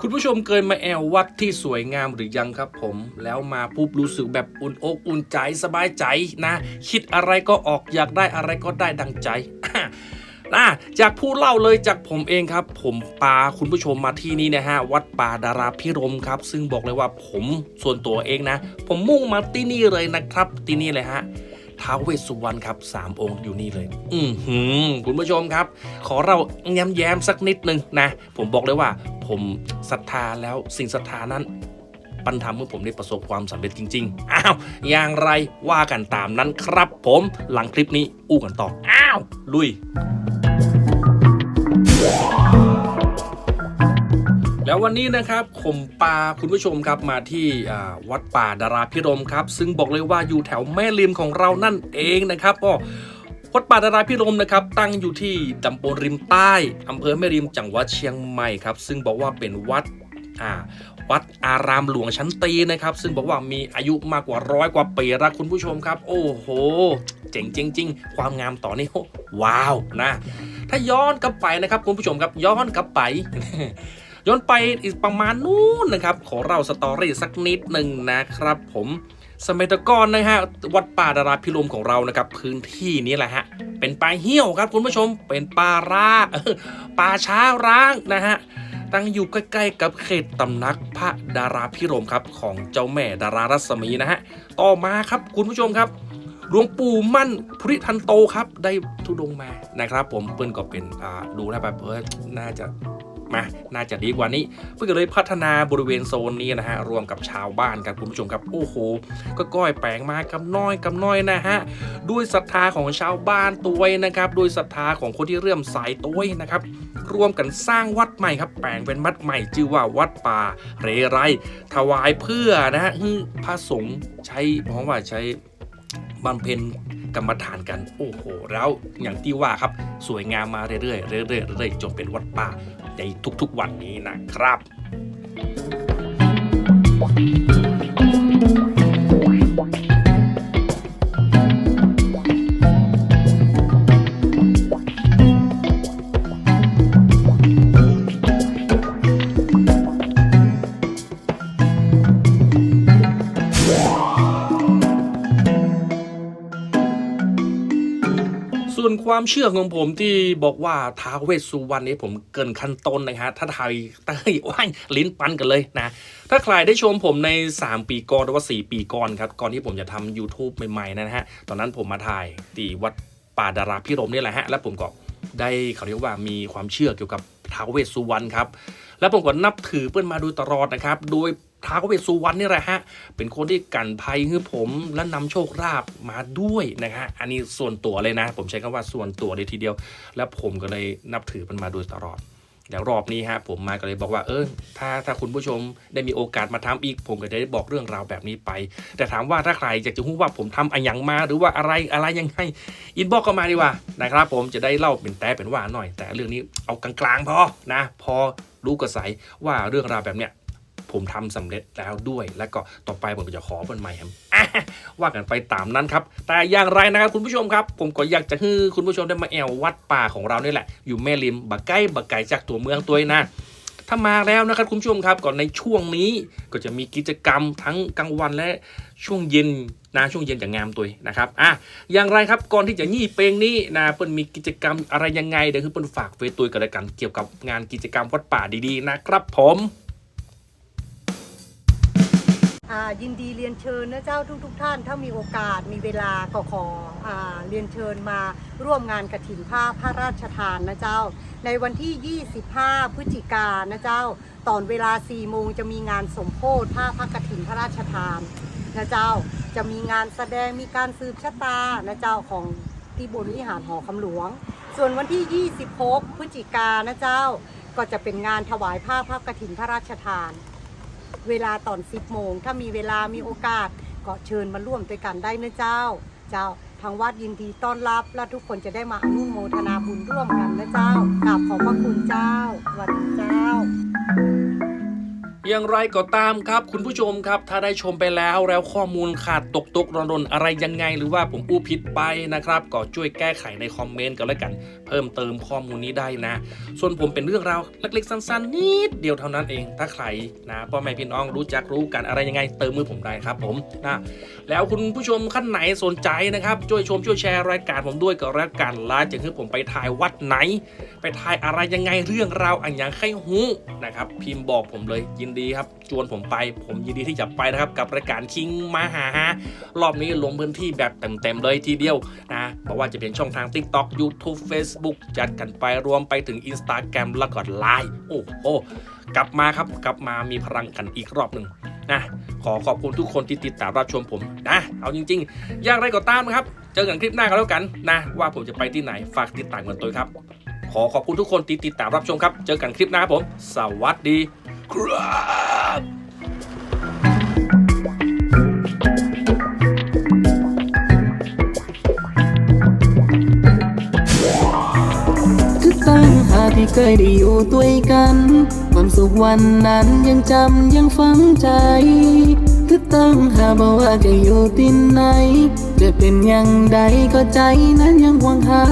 คุณผู้ชมเคยมาแอววัดที่สวยงามหรือยังครับผม แล้วมาปุ๊บรู้สึกแบบอุ่นอกอุ่นใจสบายใจนะ คิดอะไรก็ออกอยากได้อะไรก็ได้ดังใจนะจากผู้เล่าเลยจากผมเองครับ ผมพาคุณผู้ชมมาที่นี่นะฮะวัดป่าดาราพิรมครับ ซึ่งบอกเลยว่าผมส่วนตัวเองนะ ผมมุ่งมาที่นี่เลยนะครับที่นี่เลยฮะท้าวเวสสุวรรณครับสามองค์อยู่นี่เลย อือหือคุณผู้ชมครับ ขอเราแย้มแย้มๆสักนิดนึงนะ ผมบอกเลยว่า ผมศรัทธาแล้วสิ่งศรัทธานั้นปันทำให้ผมได้ประสบความสำเร็จจริง ๆ อ้าว อย่างไรว่ากันตามนั้นครับผมหลังคลิปนี้อู้กันต่อ อ้าว ลุย แล้ววันนี้นะครับผมปาคุณผู้ชมครับมาที่วัดป่าดาราพิรมครับ ซึ่งบอกเลยว่าอยู่แถวแม่ริมของเรานั่นเองนะครับก็ วัดป่าดาราพิรมนะครับตั้งอยู่ที่ตำบลริมใต้อำเภอแม่ริมจังหวัดเชียงใหม่ครับซึ่งบอกว่าเป็นวัดอ่าวัดอารามหลวงชั้นตีนะครับ ซึ่งบอกว่ามีอายุมากกว่าร้อยกว่าปีล้วคุณผู้ชมครับ โอ้โห เจ๋งจริงๆความงามต่อนี่โอ้ว้าวนะ ถ้าย้อนกลับไปนะครับคุณผู้ชมครับย้อนกลับไป ย้อนไปอีกประมาณนู้นนะครับ ขอเราสตอรี่สักนิดหนึ่งนะครับ ผม สมัยตะก่อนนะฮะวัดป่าดาราพิรมของเรานะครับ พื้นที่นี้แหละฮะเป็นป่าเหี้ยวครับคุณผู้ชมเป็นป่าร้าป่าช้าร้างนะฮะตั้งอยู่ใกล้ๆกับเขตตำนักพระดาราพิรมครับของเจ้าแม่ดารารัศมีนะฮะต่อมาครับคุณผู้ชมครับหลวงปู่มั่นพุริทันโตครับได้ทุดงมานะครับ ผมเปิ้นก็เป็นดูแล้วแบบเออน่าจะ มาน่าจะดีกว่านี้เพื่อเลยพัฒนาบริเวณโซนนี้นะฮะรวมกับชาวบ้านครับคุณผู้ชมครับโอ้โหก็ก้อยแปลงมากำน้อยกำน้อยนะฮะด้วยศรัทธาของชาวบ้านตัวนะครับด้วยศรัทธาของคนที่เรื่อมใสตัวนะครับร่วมกันสร้างวัดใหม่ครับแปลงเป็นวัดใหม่ชื่อว่าวัดป่าเรไร ถวายเพื่อนะฮะให้พระสงฆ์ใช้เพราะว่าใช้บำเพ็ญกรรมฐานกัน โอ้โห แล้วอย่างที่ว่าครับ สวยงามมาเรื่อยๆเรื่อยๆเรื่อยๆจนเป็นวัดป่า ในทุกๆวันนี้นะครับ ความเชื่อของผมที่บอกว่าท้าเวสสุวรรณนี้ผมเกินขั้นต้นนะฮะถ้าไทยเต้ยว่ายลิ้นปันกันเลยนะ ถ้าใครได้ชมผมใน 3 ปีก่อนหรือว่า 4 ปีก่อนครับ ก่อนที่ผมจะทำ YouTube ใหม่ๆนะฮะ ตอนนั้นผมมาถ่ายที่วัดป่าดาราพิรมนี่แหละฮะ แล้วผมก็ได้เขาเรียกว่ามีความเชื่อเกี่ยวกับท้าเวสสุวรรณครับ แล้วผมก็นับถือเปิ้นมาโดยตลอดนะครับ โดย ท้าวเวสสุวรรณนี่แหละฮะ เป็นคนที่กันภัยให้ผมและนำโชคลาภมาด้วยนะฮะ อันนี้ส่วนตัวเลยนะ ผมใช้คำว่าส่วนตัวเลยทีเดียว แล้วผมก็เลยนับถือมันมาโดยตลอดแล้วรอบนี้ฮะผมมาก็เลยบอกว่าเออถ้าถ้าคุณผู้ชมได้มีโอกาสมาทำอีก ผมก็จะได้บอกเรื่องราวแบบนี้ไป แต่ถามว่าถ้าใครอยากจะรู้ว่าผมทำอะไรอย่างมาหรือว่าอะไรอะไรยังไงอินบอกก็มาดีกว่านะครับผมจะได้เล่าเป็นแต่เป็นว่าหน่อย แต่เรื่องนี้เอากลางๆพอนะ พอรู้กระใสว่าเรื่องราวแบบเนี้ย ผมทำสำเร็จแล้วด้วย แล้วก็ต่อไปผมก็จะขอเป็นใหม่ครับว่ากันไปตามนั้นครับ แต่อย่างไรนะครับคุณผู้ชมครับ ผมก็อยากจะให้คุณผู้ชมได้มาแอววัดป่าของเรานี่แหละ อยู่แม่ริมบักใกล้บักไก่จากตัวเมืองตัวนะถ้ามาแล้วนะครับคุณผู้ชมครับก่อนในช่วงนี้ก็จะมีกิจกรรมทั้งกลางวันและช่วงเย็นนะช่วงเย็นจะงามตัวนะครับอะอย่างไรครับก่อนที่จะยี่เพลงนี้นะเปิ้นมีกิจกรรมอะไรยังไงเดี๋ยวคือเปิ้นฝากเฟซตุยกันแล้วกันเกี่ยวกับงานกิจกรรมวัดป่าดีๆนะครับผม ยินดีเรียนเชิญนะเจ้าทุกทท่าน ถ้ามีโอกาสมีเวลาก็ขออเรียนเชิญมาร่วมงานกระถินผ้าพระราชทานนะเจ้า ในวันที่ 25 พฤศจิกายนนะเจ้า ตอนเวลา 4 โมงจะมีงานสมโพธิผ้าพระกฐินพระราชทานนะเจ้า จะมีงานแสดงมีการสืบชะตานะเจ้าของที่บนวิหารหอคำหลวง ส่วนวันที่ 26 พฤศจิกายนนะเจ้า ก็จะเป็นงานถวายผ้าพระกฐินพระราชทาน เวลาตอน 10โมง ถ้ามีเวลามีโอกาสก็เชิญมาร่วมด้วยกันได้นะเจ้า เจ้าทางวัดยินดีต้อนรับ และทุกคนจะได้มาอนุโมทนาบุญร่วมกันนะเจ้ากราบขอบพระคุณเจ้าสวัสดีเจ้า อย่างไรก็ตามครับ คุณผู้ชมครับ ถ้าได้ชมไปแล้วแล้วข้อมูลขาดตกตกรอนรนอะไรยังไง หรือว่าผมอู้ผิดไปนะครับ ก็ช่วยแก้ไขในคอมเมนต์กันแล้วกัน เพิ่มเติมข้อมูลนี้ได้นะ ส่วนผมเป็นเรื่องราวเล็กๆสั้นๆ นิดเดียวเท่านั้นเอง ถ้าใครนะพ่อแม่พี่น้องรู้จักรู้กันอะไรยังไง เติมมือผมได้ครับผมนะแล้วคุณผู้ชมขั้นไหนสนใจนะครับช่วยชมช่วยแชร์รายการผมด้วยก็แล้วกันลน์จะคือผมไปถ่ายวัดไหน ไปถ่ายอะไรยังไงเรื่องราวอันย่างไข้หูนะครับพิมพ์บอกผมเลยยินดีครับชวนผมไป ผมยินดีที่จะไปนะครับ กับรายการคิงมาหาฮารอบนี้ลงพื้นที่แบบเต็มๆเลยทีเดียวนะเพราะว่าจะเป็นช่องทาง TikTok YouTube Facebook จัดกันไปรวมไปถึง Instagram แล้วก็ Line โอ้โหกลับมาครับกลับมามีพลังกันอีกรอบหนึ่งนะขอขอบคุณทุกคนที่ติดตามรับชมผมนะเอาจริง ๆ อย่างไรก็ตามนะครับ เจอกันคลิปหน้ากันแล้วกันนะว่าผมจะไปที่ไหนฝากติดตามกันตัวครับ ขอขอบคุณทุกคนที่ติดตามรับชมครับ เจอกันคลิปหน้าครับผม สวัสดี ครับคือตั้งหาที่เคยได้อยู่ด้วยกัน ความสุขวันนั้นยังจำยังฝังใจ คือตั้งหาบอกว่าจะอยู่ที่ไหน จะเป็นอย่างใดก็ใจนั้นยังหวังหา